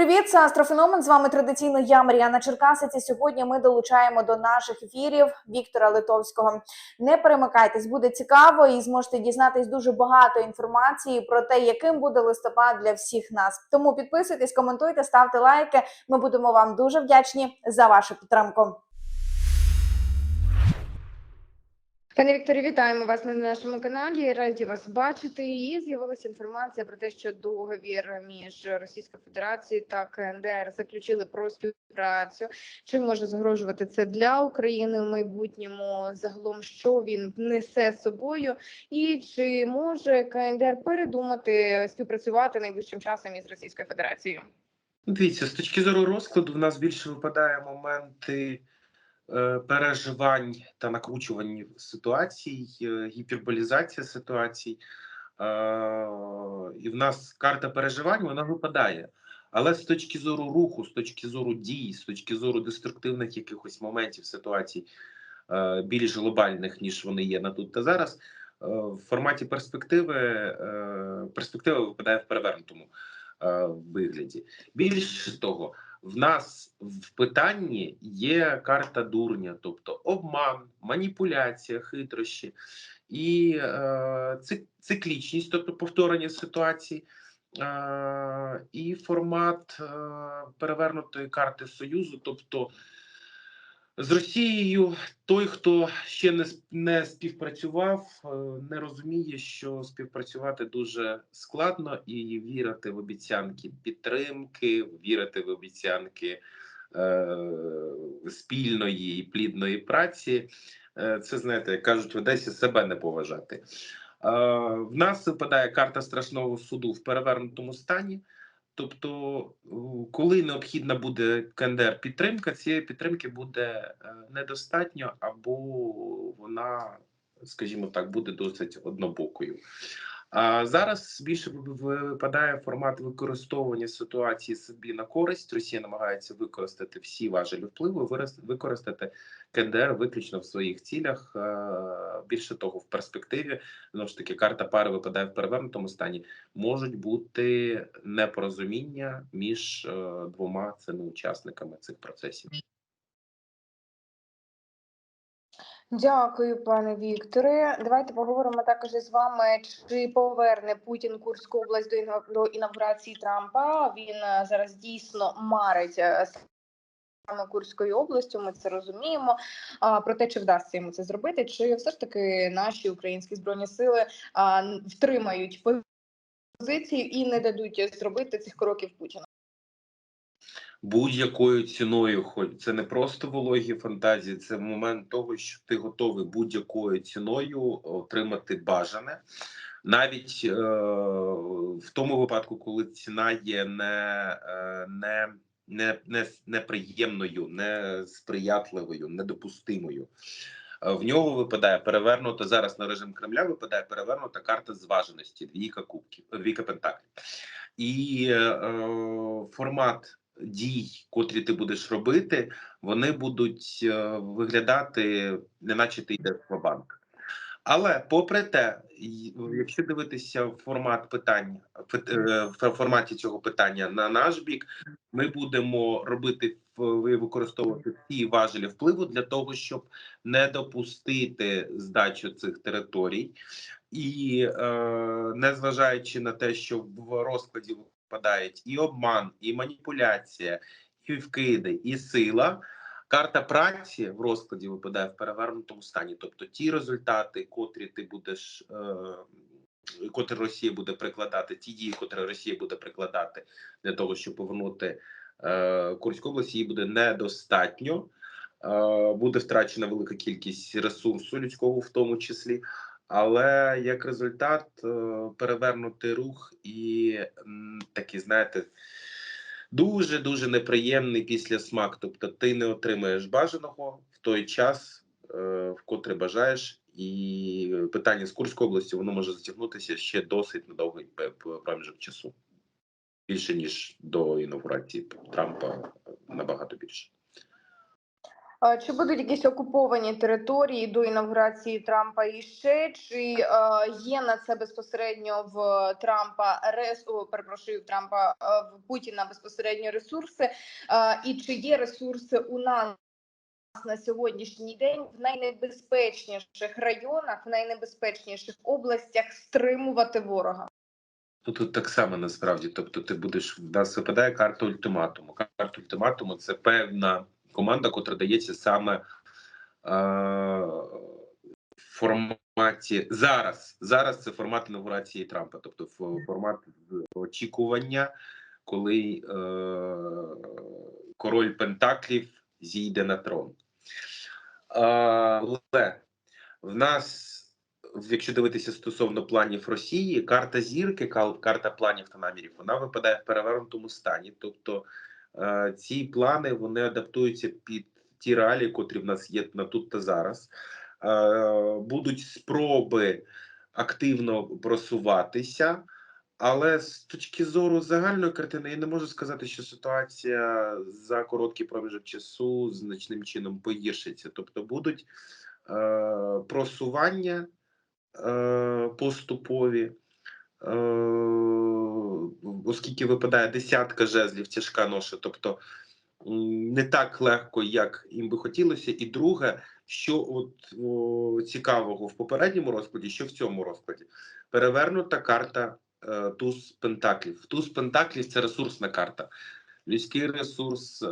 Привіт, це Астрофеномен. З вами традиційно я Мар'яна Черкасець. Сьогодні ми долучаємо до наших ефірів Віктора Литовського. Не перемикайтесь, буде цікаво і зможете дізнатись дуже багато інформації про те, яким буде листопад для всіх нас. Тому підписуйтесь, коментуйте, ставте лайки. Ми будемо вам дуже вдячні за вашу підтримку. Пане Вікторі, вітаємо вас на нашому каналі. Раді вас бачити. І з'явилася інформація про те, що договір між Російською Федерацією та КНДР заключили про співпрацю. Чи може загрожувати це для України в майбутньому? Загалом, що він несе з собою, і чи може КНДР передумати співпрацювати найближчим часом із Російською Федерацією? Дивіться, з точки зору розкладу, в нас більше випадає моменти переживань та накручувань ситуацій, е, гіперболізація ситуацій. Е, і в нас карта переживань вона випадає. Але з точки зору руху, з точки зору дій, з точки зору деструктивних якихось моментів ситуацій, е, більш глобальних, ніж вони є на тут та зараз, е, в форматі перспективи е, перспектива випадає в перевернутому е, вигляді. Більше того, в нас в питанні є карта дурня, тобто обман, маніпуляція, хитрощі і е, циклічність, тобто повторення ситуації, е, і формат е, перевернутої карти Союзу, тобто з Росією той, хто ще не, не співпрацював, е, не розуміє, що співпрацювати дуже складно, і вірити в обіцянки підтримки, вірити в обіцянки е, спільної і плідної праці. Е, це знаєте, кажуть, в Одесі себе не поважати. Е, в нас випадає карта страшного суду в перевернутому стані. Тобто, коли необхідна буде КНДР підтримка, цієї підтримки буде е, недостатньо, або вона, скажімо так, буде досить однобокою. А зараз більше ви- випадає формат використовування ситуації собі на користь. Росія намагається використати всі важелі впливу, використати КНДР виключно в своїх цілях. Більше того, в перспективі знову ж таки карта пари випадає в перевернутому стані можуть бути непорозуміння між е, двома цими учасниками цих процесів. Дякую, пане Вікторе. Давайте поговоримо також із вами, чи поверне Путін Курську область до інавгурації Трампа. Він е, зараз дійсно марить е, саме Курською областю. Ми це розуміємо. А про те, чи вдасться йому це зробити, чи все ж таки наші українські збройні сили а, втримають позицію і не дадуть зробити цих кроків Путіна. Будь-якою ціною, хоч це не просто вологі фантазії, це момент того, що ти готовий будь-якою ціною отримати бажане. Навіть е, в тому випадку, коли ціна є не, е, не, не, не, неприємною, не сприятливою, недопустимою. Е, В нього випадає перевернута зараз на режим Кремля. Випадає перевернута карта зваженості, двійка кубків, двійка пентаклів. І е, формат дій, котрі ти будеш робити, вони будуть е, виглядати, неначе ти йдеш в банк. Але попри те, якщо дивитися в формат питань е, в форматі цього питання на наш бік, ми будемо робити використовувати всі важелі впливу для того, щоб не допустити здачу цих територій, і е, незважаючи на те, що в розкладі випадають і обман, і маніпуляція, і вкиди, і сила. Карта праці в розкладі випадає в перевернутому стані. Тобто ті результати, котрі ти будеш, е, котрі Росія буде прикладати, ті дії, котрі Росія буде прикладати для того, щоб повернути е, Курську область, її буде недостатньо. Е, буде втрачена велика кількість ресурсу людського, в тому числі. Але як результат, е, перевернутий рух і м, такий, знаєте, дуже дуже неприємний після смак. Тобто, ти не отримаєш бажаного в той час, е, в котрий бажаєш, і питання з Курської області воно може затягнутися ще досить на довгий проміжок часу. Більше ніж до інаугурації Трампа набагато більше. Чи будуть якісь окуповані території до інавгурації Трампа іще? Чи е, є на це безпосередньо в Трампа рес... о, перепрошую, в Трампа в Путіна безпосередньо ресурси? І чи є ресурси у нас на сьогоднішній день в найнебезпечніших районах, в найнебезпечніших областях стримувати ворога? Ну, тут так само насправді. Тобто, ти будеш в нас випадає карта ультиматуму. Карта ультиматуму це певна команда, котра дається саме е, в форматі зараз. Зараз це формат інаугурації Трампа, тобто формат очікування, коли е, король Пентаклів зійде на трон. Е, Але в нас якщо дивитися стосовно планів Росії, карта зірки, карта планів та намірів, вона випадає в перевернутому стані. Тобто ці плани вони адаптуються під ті реалії, котрі в нас є на тут та зараз. Е, будуть спроби активно просуватися. Але з точки зору загальної картини, я не можу сказати, що ситуація за короткий проміжок часу значним чином погіршиться. Тобто будуть е, просування е, поступові, е, оскільки випадає десятка жезлів, тяжка ноша, тобто не так легко, як їм би хотілося. І друге, що от о, цікавого в попередньому розкладі, що в цьому розкладі, перевернута карта е, туз пентаклів. Туз пентаклів це ресурсна карта. Людський ресурс, е,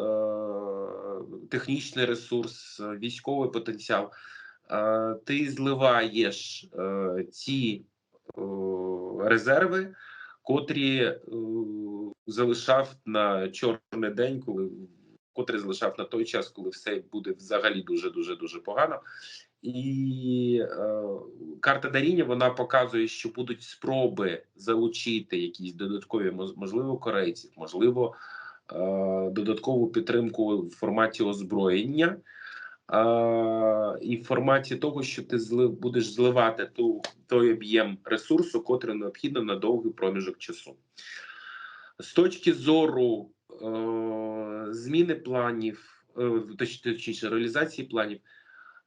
технічний ресурс, е, військовий потенціал. Е, Ти зливаєш е, ці е, резерви, котрі е, залишав на чорний день, коли котрий залишав на той час, коли все буде взагалі дуже дуже дуже погано. І е, карта даріння вона показує, що будуть спроби залучити якісь додаткові можливо корейців, можливо, е, додаткову підтримку в форматі озброєння. І в форматі того, що ти злив, будеш зливати ту той об'єм ресурсу, котрий необхідно на довгий проміжок часу. З точки зору е, зміни планів, е, точ- точніше реалізації планів,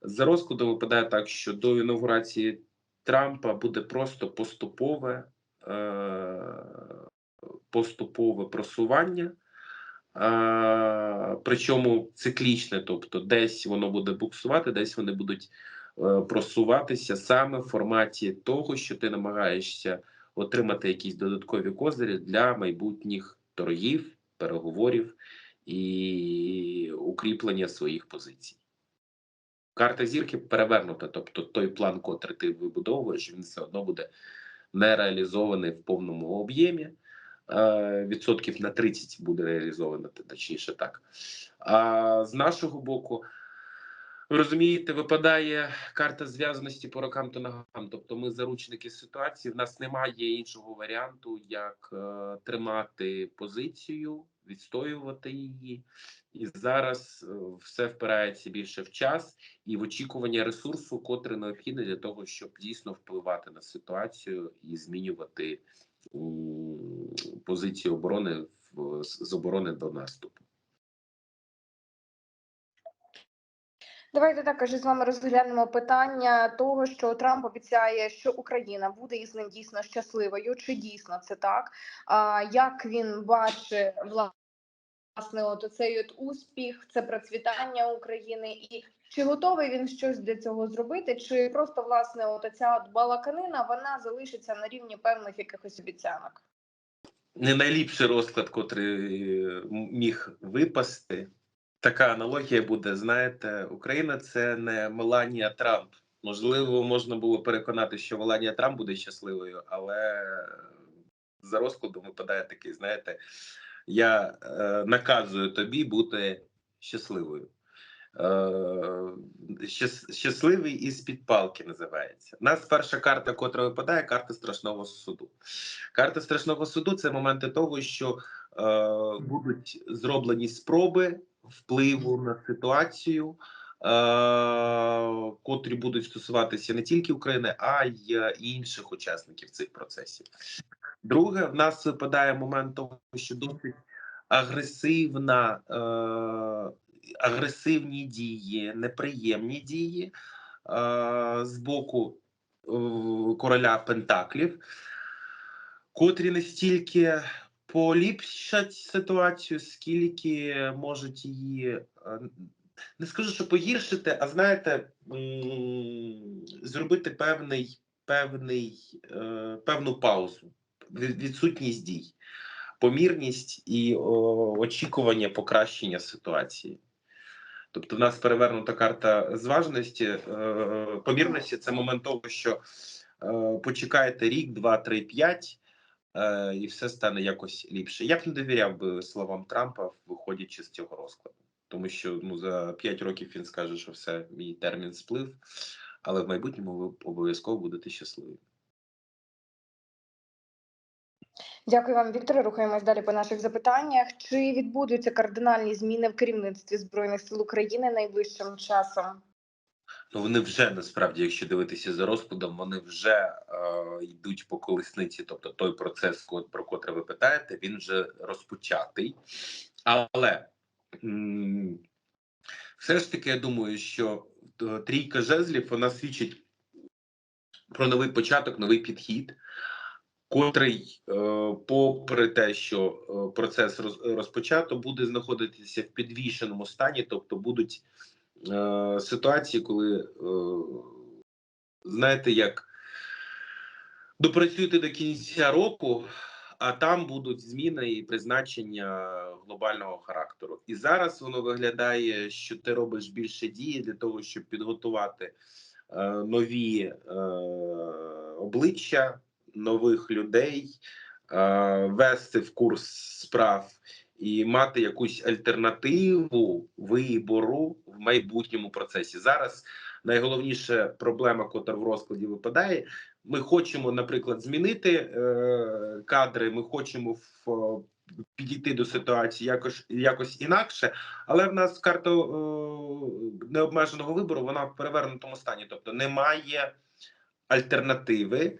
за розкладом випадає так, що до інаугурації Трампа буде просто поступове, е, поступове просування, причому циклічне, тобто десь воно буде буксувати, десь вони будуть е, просуватися саме в форматі того, що ти намагаєшся отримати якісь додаткові козирі для майбутніх торгів, переговорів і укріплення своїх позицій. Карта зірки перевернута, тобто той план, котрий ти вибудовуєш, він все одно буде не реалізований в повному об'ємі. Е, Відсотків на 30 буде реалізовано, точніше так. А з нашого боку, розумієте, випадає карта зв'язаності по рокам та ногам. Тобто ми заручники ситуації. В нас немає іншого варіанту, як е, тримати позицію, відстоювати її. І зараз е, все впирається більше в час і в очікування ресурсу, котрий необхідний для того, щоб дійсно впливати на ситуацію і змінювати м, позицію оборони в, з оборони до наступу. Давайте також з вами розглянемо питання того, що Трамп обіцяє, що Україна буде із ним дійсно щасливою. Чи дійсно це так? А як він бачить власне от цей от успіх, це процвітання України, і чи готовий він щось для цього зробити? Чи просто власне от ця от балаканина вона залишиться на рівні певних якихось обіцянок? не найліпший розклад, котрий е, міг випасти. Така аналогія буде. Знаєте, Україна це не Меланія Трамп. Можливо, можна було переконати, що Меланія Трамп буде щасливою, але за розкладом випадає такий: знаєте, я е, наказую тобі бути щасливою. Е, щас- щасливий із під палки називається. У нас перша карта, котра випадає, карта страшного суду. Карта страшного суду це моменти того, що е, будуть зроблені спроби впливу на ситуацію, е, котрі будуть стосуватися не тільки України, а й інших учасників цих процесів. Друге, в нас випадає момент того, що досить агресивна е, агресивні дії, неприємні дії з боку короля Пентаклів, котрі не стільки поліпшать ситуацію, скільки можуть її не скажу, що погіршити, а знаєте, зробити певний, певний, е, певну паузу, відсутність дій, помірність і очікування покращення ситуації. Тобто, в нас перевернута карта зважності. Е, помірності це момент того, що е, почекаєте рік, два, три, п'ять, е, і все стане якось ліпше. Я б не довіряв би словам Трампа, виходячи з цього розкладу. Тому що ну за 5 років він скаже, що все, мій термін сплив, але в майбутньому ви обов'язково будете щасливі. Дякую вам, Вікторе. Рухаємось далі по наших запитаннях. Чи відбудуться кардинальні зміни в керівництві збройних сил України найближчим часом? Ну вони вже насправді, якщо дивитися за розкладом, вони вже е, йдуть по колесниці. Тобто той процес, про котрий ви питаєте, він вже розпочатий. Але все ж таки я думаю, що е, трійка жезлів вона свідчить про новий початок, новий підхід, котрий, е, попри те, що е, процес роз- розпочато, буде знаходитися в підвішеному стані, тобто будуть е, ситуації, коли знаєте, як допрацюєте до кінця року, а там будуть зміни і призначення глобального характеру. І зараз воно виглядає, що ти робиш більше дії для того, щоб підготувати е, нові е, обличчя нових людей, е, вести в курс справ і мати якусь альтернативу вибору в майбутньому процесі. Зараз найголовніша проблема, котра в розкладі випадає. Ми хочемо, наприклад, змінити е, кадри. Ми хочемо в, підійти до ситуації якось якось інакше, але в нас карта е, необмеженого вибору вона в перевернутому стані, тобто немає альтернативи.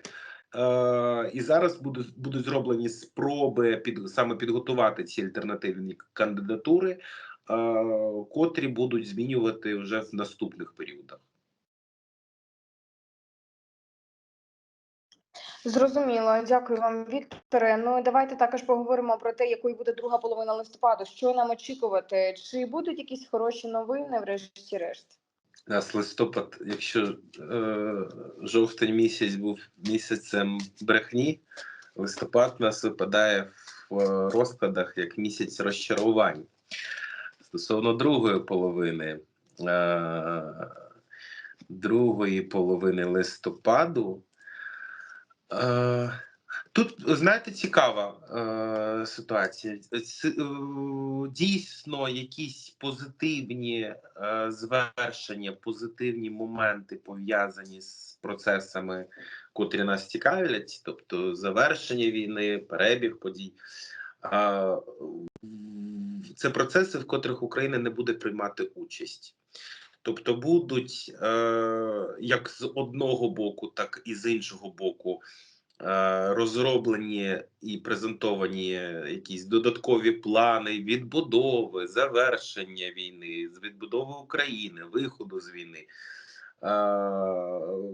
Е, і зараз будуть будуть зроблені спроби під саме підготувати ці альтернативні кандидатури, е, котрі будуть змінювати вже в наступних періодах. Зрозуміло, дякую вам, Вікторе. Ну давайте також поговоримо про те, якою буде друга половина листопаду. Що нам очікувати? Чи будуть якісь хороші новини, врешті-решт? У нас листопад, якщо е, жовтень місяць був місяцем брехні, листопад нас випадає в е, розкладах як місяць розчарувань. Стосовно другої половини, е, другої половини листопаду. Е, Тут знаєте цікава е, ситуація. Ц- е, Дійсно, якісь позитивні е, звершення, позитивні моменти пов'язані з процесами, котрі нас цікавлять, тобто завершення війни, перебіг подій. М, Це процеси, в котрих Україна не буде приймати участь. Тобто будуть е, як з одного боку, так і з іншого боку е, розроблені і презентовані якісь додаткові плани відбудови, завершення війни, з відбудови України, виходу з війни. Е,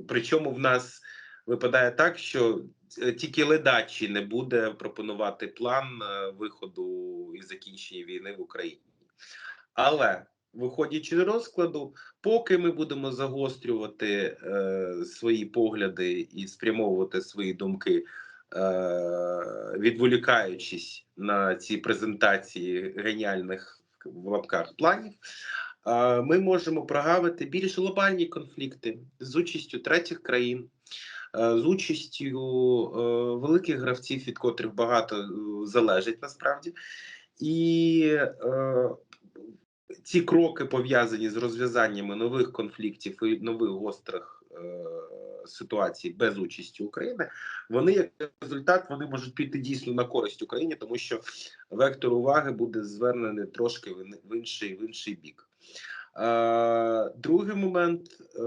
Причому в нас випадає так, що е, тільки ледачі не буде пропонувати план е, виходу і закінчення війни в Україні. Але виходячи з розкладу, поки ми будемо загострювати е, свої погляди і спрямовувати свої думки, е, відволікаючись на ці презентації геніальних в лапках планів, е, ми можемо прогавити більш глобальні конфлікти з участю третіх країн. е, З участю е, великих гравців, від котрих багато е, залежить насправді, і е, ці кроки пов'язані з розв'язаннями нових конфліктів і нових гострих е, ситуацій без участі України, вони як результат вони можуть піти дійсно на користь Україні, тому що вектор уваги буде звернений трошки в інший в інший бік. Е, другий момент, е,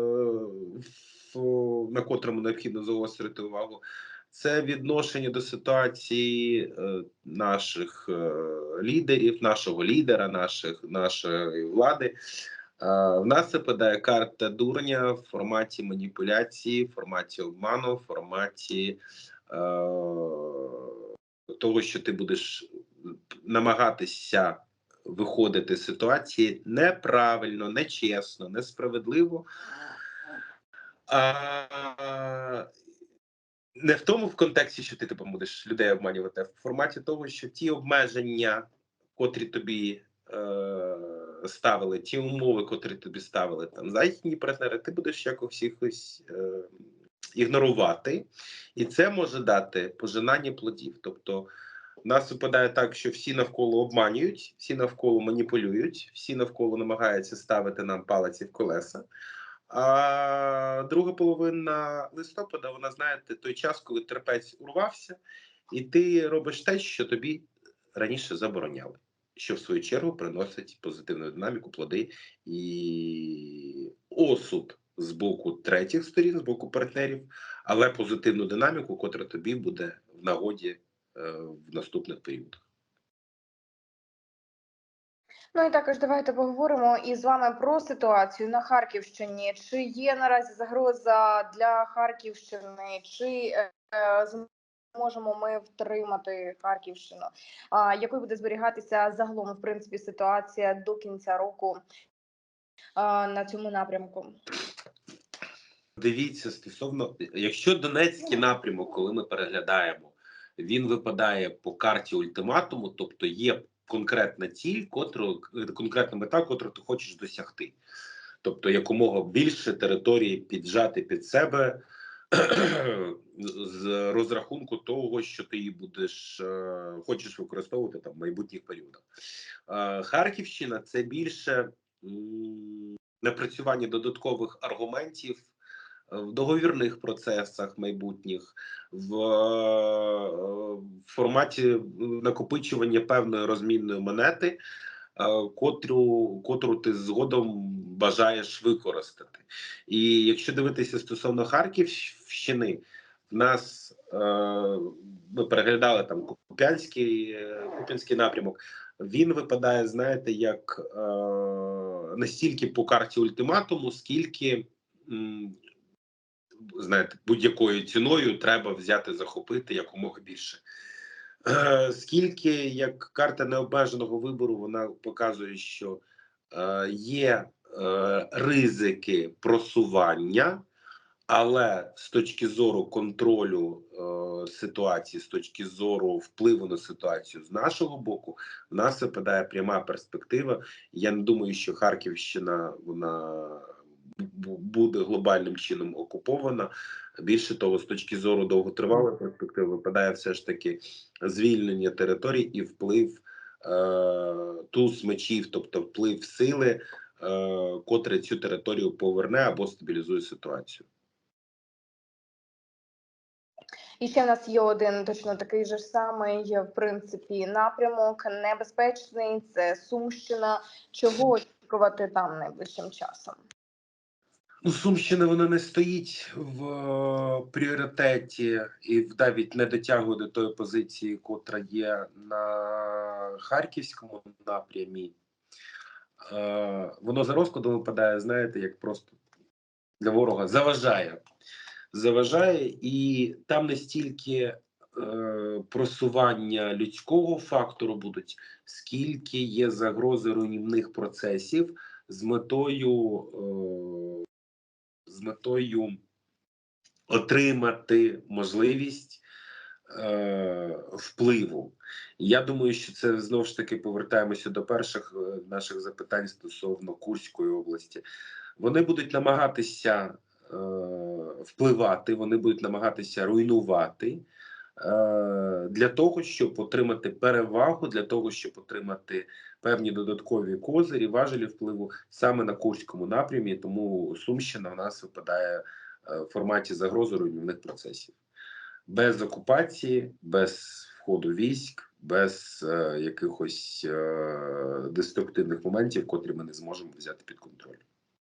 в, на котрому необхідно загострити увагу, це відношення до ситуації е, наших е, лідерів, нашого лідера, наших, нашої влади. Е, В нас випадає карта дурня в форматі маніпуляції, в форматі обману, в форматі е, того, що ти будеш намагатися виходити з ситуації неправильно, нечесно, несправедливо. А, не в тому в контексті, що ти типу, будеш людей обманювати, а в форматі того, що ті обмеження, котрі тобі е, ставили, ті умови, котрі тобі ставили там західні партнери, ти будеш якось якось е, ігнорувати, і це може дати пожинання плодів. Тобто, в нас випадає так, що всі навколо обманюють, всі навколо маніпулюють, всі навколо намагаються ставити нам палиці в колеса. А друга половина листопада, вона знаєте, той час, коли терпець урвався, і ти робиш те, що тобі раніше забороняли, що в свою чергу приносить позитивну динаміку, плоди і осуд з боку третіх сторін, з боку партнерів, але позитивну динаміку, котра тобі буде в нагоді е, в наступних періодах. Ну і також давайте поговоримо із вами про ситуацію на Харківщині. Чи є наразі загроза для Харківщини, чи е, е, зможемо ми втримати Харківщину? А якою буде зберігатися загалом, в принципі, ситуація до кінця року на цьому напрямку? Дивіться, стосовно, якщо Донецький напрямок, коли ми переглядаємо, він випадає по карті ультиматуму, тобто є конкретна ціль, котру конкретна мета, котру ти хочеш досягти. Тобто якомога більше території піджати під себе з розрахунку того, що ти її будеш е, хочеш використовувати там в майбутніх періодах. Е, Харківщина це більше напрацювання додаткових аргументів в договірних процесах майбутніх, в, е, в форматі накопичування певної розмінної монети, е, котру, котру ти згодом бажаєш використати. І якщо дивитися стосовно Харківщини, в нас е, ми переглядали там Куп'янський, Куп'янський напрямок. Він випадає, знаєте, як е, не стільки по карті ультиматуму, скільки м, знаєте, будь-якою ціною треба взяти, захопити якомога більше. Е, Скільки як карта необмеженого вибору, вона показує, що е, є е, ризики просування, але з точки зору контролю е, ситуації, з точки зору впливу на ситуацію з нашого боку, в нас випадає пряма перспектива. Я не думаю, що Харківщина вона буде глобальним чином окупована. Більше того, з точки зору довготривалої перспективи, випадає все ж таки звільнення територій і вплив е, туз мечів, тобто вплив сили, е, котре цю територію поверне або стабілізує ситуацію. І ще в нас є один точно такий же самий, в принципі, напрямок небезпечний. Це Сумщина. Чого очікувати там найближчим часом? Ну, Сумщина вона не стоїть в е, пріоритеті і навіть не дотягує до тої позиції, котра є на харківському напрямі. Е, воно за розкладом випадає, знаєте, як просто для ворога заважає. Заважає, і там не стільки е, просування людського фактору будуть, скільки є загрози руйнівних процесів з метою. Е, з метою отримати можливість е, впливу. Я думаю, що це знову ж таки повертаємося до перших е, наших запитань стосовно Курської області. Вони будуть намагатися е, впливати, вони будуть намагатися руйнувати. Е, Для того щоб отримати перевагу, для того щоб отримати певні додаткові козирі, важелі впливу саме на Курському напрямі, тому Сумщина в нас випадає е, в форматі загрози руйнівних процесів. Без окупації, без входу військ, без е, якихось е, деструктивних моментів, котрі ми не зможемо взяти під контроль.